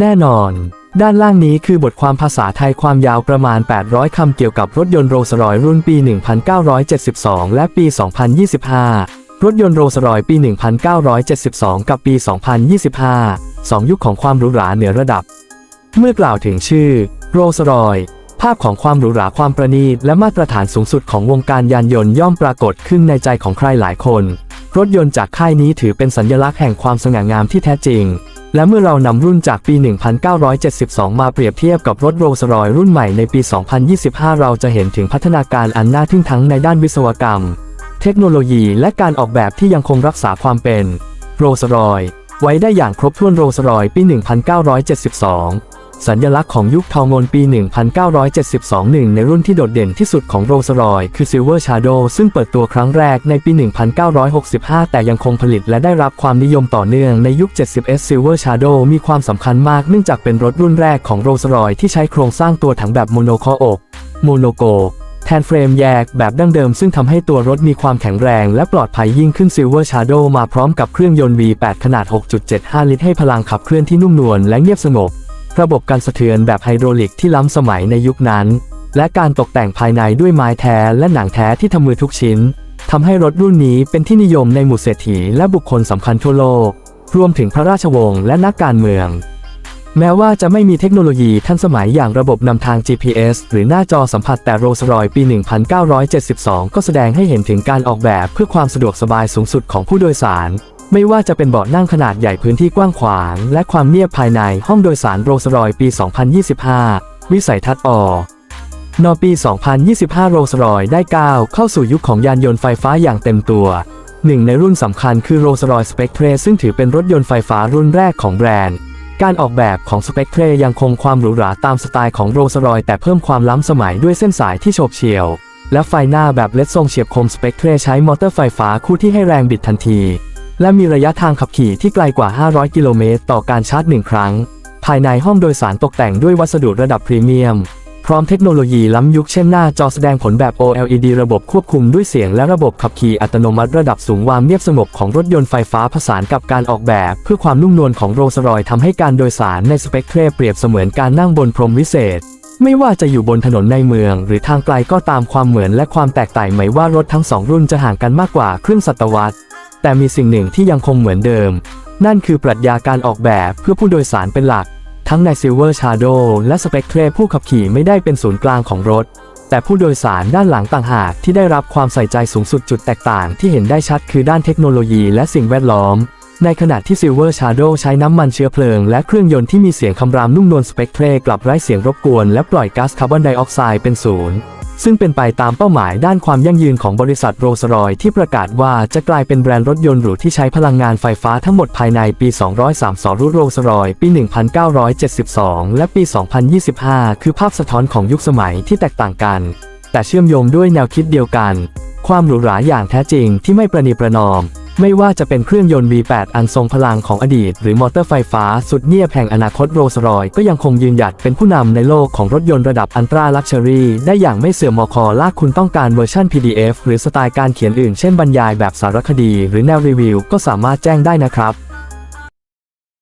แน่นอน ด้านล่างนี้คือบทความภาษาไทยความยาวประมาณ 800 คำเกี่ยวกับรถยนต์โรลส์รอยรุ่นปี 1972 และปี 2025 รถยนต์โรลส์รอยปี 1972 กับปี 2025สองยุคของความหรูหราเหนือระดับ เมื่อกล่าวถึงชื่อโรลส์รอยภาพของความหรูหราความประณีตและมาตรฐานสูงสุดของวงการยานยนต์ย่อมปรากฏขึ้นในใจของใครหลายคน รถยนต์จากค่ายนี้ถือเป็นสัญลักษณ์แห่งความสง่างามที่แท้จริง และเมื่อเรานำรุ่นจากปี 1972 มาเปรียบเทียบกับรถโรลส์รอยรุ่นใหม่ในปี 2025 เราจะเห็นถึงพัฒนาการอันน่าทึ่งทั้งในด้านวิศวกรรม เทคโนโลยีและการออกแบบที่ยังคงรักษาความเป็นโรลส์รอยไว้ได้อย่างครบถ้วนโรลส์รอยปี 1972 สัญลักษณ์ของยุคทองโงนปี 1972หนึ่งในรุ่นที่โดดเด่นที่สุดของโรลส์รอยคือ Silver Shadow ซึ่งเปิดตัวครั้งแรกในปี 1965 แต่ยังคงผลิตและได้รับความนิยมต่อเนื่องในยุค 70s Silver Shadow มีความสำคัญมากเนื่องจากเป็นรถรุ่นแรกของโรลส์รอยที่ใช้โครงสร้างตัวถังแบบโมโนคออกโมโนโกแทนเฟรมแยกแบบดั้งเดิมซึ่งทำให้ตัวรถมีความแข็งแรงและปลอดภัยยิ่งขึ้น Silver Shadow มาพร้อมกับเครื่องยนต์ V8 ขนาด 6.75 ลิตรให้พลังขับเคลื่อนที่นุ่มนวลและเงียบสงบ ระบบการสะเทือนแบบไฮดรอลิกที่ล้ำสมัยในยุคนั้น และการตกแต่งภายในด้วยไม้แท้และหนังแท้ที่ทำมือทุกชิ้นทำให้รถรุ่นนี้เป็นที่นิยมในหมู่เศรษฐีและบุคคลสำคัญทั่วโลก รวมถึงพระราชวงศ์และนักการเมือง แม้ว่าจะไม่มีเทคโนโลยีทันสมัยอย่างระบบนำทาง GPS หรือหน้าจอสัมผัสแต่โรลส์รอยปี 1972 ก็แสดงให้เห็นถึงการออกแบบเพื่อความสะดวกสบายสูงสุดของผู้โดยสาร ไม่ว่าจะเป็นเบาะนั่งขนาดใหญ่พื้นที่กว้างขวาง และความเงียบภายในห้องโดยสารโรสรอยปี 2025 วิสัยทัศน์อนอปี 2025 โรสรอยได้ก้าวเข้าสู่ยุคของยานยนต์ไฟฟ้าอย่างเต็มตัวหนึ่งในรุ่นสำคัญคือ Rolls-Royce Spectre ซึ่งถือเป็นรถยนต์ไฟฟ้ารุ่นแรกของแบรนด์ การออกแบบของ Spectre ยังคงความหรูหราตามสไตล์ของ Rolls-Royce แต่เพิ่มความล้ำสมัยด้วยเส้นสายที่โฉบเฉี่ยว และไฟหน้าแบบเลดทรงเฉียบคม Spectre ใช้มอเตอร์ไฟฟ้าคู่ที่ให้แรงบิดทันที และมีระยะทางขับขี่ที่ไกลกว่า 500 กิโลเมตรต่อการชาร์จหนึ่งครั้ง ภายในห้องโดยสารตกแต่งด้วยวัสดุระดับพรีเมียม พร้อมเทคโนโลยีล้ำยุคเช่นหน้าจอแสดงผลแบบ OLED ระบบควบคุมด้วยเสียงและระบบขับขี่อัตโนมัติระดับสูงความเงียบสงบของรถยนต์ไฟฟ้าผสานกับการออกแบบ เพื่อความนุ่มนวลของโรลส์รอยทำให้การโดยสารในสเปกเทรเปรียบเสมือนการนั่งบนพรมวิเศษไม่ว่าจะอยู่บนถนนในเมือง หรือทางไกลก็ตามความเหมือนและความแตกต่างไม่ว่ารถทั้งสองรุ่นจะห่างกันมากกว่าครึ่งศตวรรษ แต่มีสิ่งหนึ่งที่ยังคงเหมือนเดิม นั่นคือปรัชญาการออกแบบเพื่อผู้โดยสารเป็นหลัก ทั้งใน Silver Shadow และ Spectre ผู้ขับขี่ไม่ได้เป็นศูนย์กลางของรถ แต่ผู้โดยสารด้านหลังต่างหากที่ได้รับความใส่ใจสูงสุดจุดแตกต่างที่เห็นได้ชัดคือด้านเทคโนโลยีและสิ่งแวดล้อม ในขณะที่ Silver Shadow ใช้น้ำมันเชื้อเพลิงและเครื่องยนต์ที่มีเสียงคำรามนุ่มนวล Spectre กลับไร้เสียงรบกวนและปล่อยก๊าซคาร์บอนไดออกไซด์เป็นศูนย์ ซึ่งเป็นไปตามเป้าหมายด้านความยั่งยืนของบริษัทโรลส์รอยที่ประกาศว่าจะกลายเป็นแบรนด์รถยนต์หรูที่ใช้พลังงานไฟฟ้าทั้งหมดภายในปี 2032รุ่นโรลส์รอยปี 1972 และปี 2025 คือภาพสะท้อนของยุคสมัยที่แตกต่างกัน แต่เชื่อมโยงด้วยแนวคิดเดียวกัน ความหรูหราอย่างแท้จริงที่ไม่ประนีประนอม ไม่ว่าจะเป็นเครื่องยนต์ V8 อันทรงพลังของอดีต หรือมอเตอร์ไฟฟ้าสุดเงียบแห่งอนาคตโรลส์รอยก็ยังคงยืนหยัดเป็นผู้นำในโลกของรถยนต์ระดับอันตราลักชัวรี่ได้อย่างไม่เสื่อมมอคอลากคุณต้องการเวอร์ชัน PDF หรือสไตล์การเขียนอื่นเช่นบรรยายแบบสารคดี หรือแนวรีวิวก็สามารถแจ้งได้นะครับ